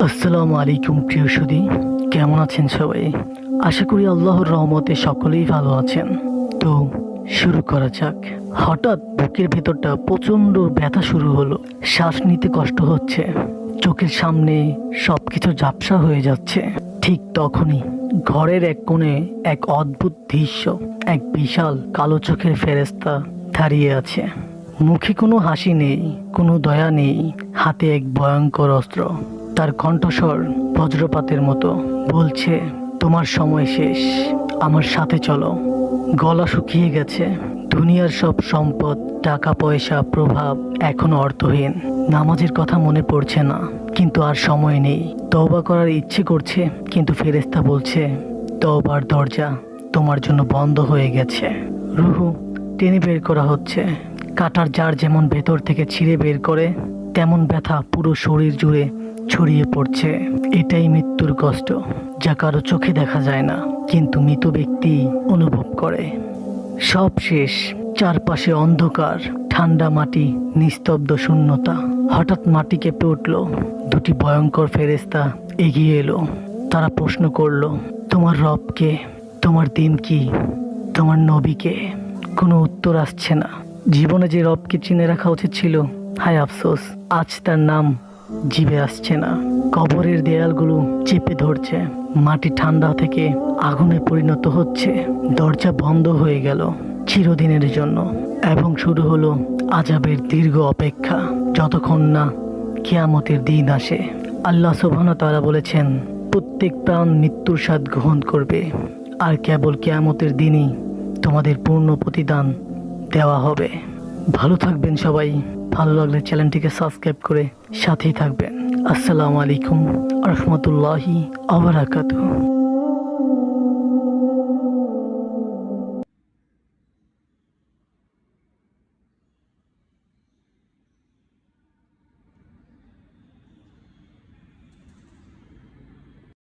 আসসালামু আলাইকুম, প্রিয় সুদী। কেমন আছেন সবাই? আশা করি আল্লাহর রহমতে সকলেই ভালো আছেন। তো শুরু করা যাক। হঠাৎ বুকের ভেতরটা প্রচণ্ড ব্যথা শুরু হলো। শ্বাস নিতে কষ্ট হচ্ছে। চোখের সামনে সব কিছু ঝাপসা হয়ে যাচ্ছে। ঠিক তখনই ঘরের এক কোণে এক অদ্ভুত দৃশ্য, এক বিশাল কালো চোখের ফেরেস্তা দাঁড়িয়ে আছে। মুখে কোনো হাসি নেই, কোনো দয়া নেই, হাতে এক ভয়ঙ্কর অস্ত্র। তার কণ্ঠস্বর বজ্রপাতের মতো। বলছে, তোমার সময় শেষ, আমার সাথে চলো। গলা শুকিয়ে গেছে। দুনিয়ার সব সম্পদ, টাকা, পয়সা, প্রভাব এখন অর্থহীন। নামাজের কথা মনে পড়ছে না, কিন্তু আর সময় নেই। তওবা করার ইচ্ছে করছে, কিন্তু ফেরেস্তা বলছে, তওবার দরজা তোমার জন্য বন্ধ হয়ে গেছে। রুহু টেনে বের করা হচ্ছে। কাটার জার যেমন ভেতর থেকে ছিঁড়ে বের করে, তেমন ব্যথা পুরো শরীর জুড়ে ছড়িয়ে পড়ছে। এটাই মৃত্যুর কষ্ট, যা কারও চোখে দেখা যায় না, কিন্তু মৃত ব্যক্তি অনুভব করে। সব শেষ, চারপাশে অন্ধকার, ঠান্ডা মাটি, নিস্তব্ধ শূন্যতা। হঠাৎ মাটি কেঁপে উঠল, দুটি ভয়ঙ্কর ফেরেস্তা এগিয়ে এলো। তারা প্রশ্ন করল, তোমার রবকে তোমার দিন কি? তোমার নবীকে কোনো উত্তর আসছে না। জীবনে যে রবকে চিনে রাখা উচিত ছিল, হায় আফসোস, আজ তার নাম জিভে আসছে না। কবরের দেয়ালগুলো চেপে ধরছে, মাটি ঠান্ডা থেকে আগুনে পরিণত হচ্ছে, দরজা বন্ধ হয়ে গেল চিরদিনের জন্য এবং শুরু হলো আজাবের দীর্ঘ অপেক্ষা, যতক্ষণ না কেয়ামতের দিন আসে। আল্লাহ সোভানা তারা বলেছেন, প্রত্যেক প্রাণ মৃত্যুর স্বাদ গ্রহণ করবে, আর কেবল কেয়ামতের দিনই তোমাদের পূর্ণ প্রতিদান দেওয়া হবে। ভালো থাকবেন সবাই। ভালো লাগলে চ্যানেলটিকে সাবস্ক্রাইব করে সাথেই থাকবেন। আসসালামু আলাইকুম রহমতুল্লাহি আবরাকাতুহ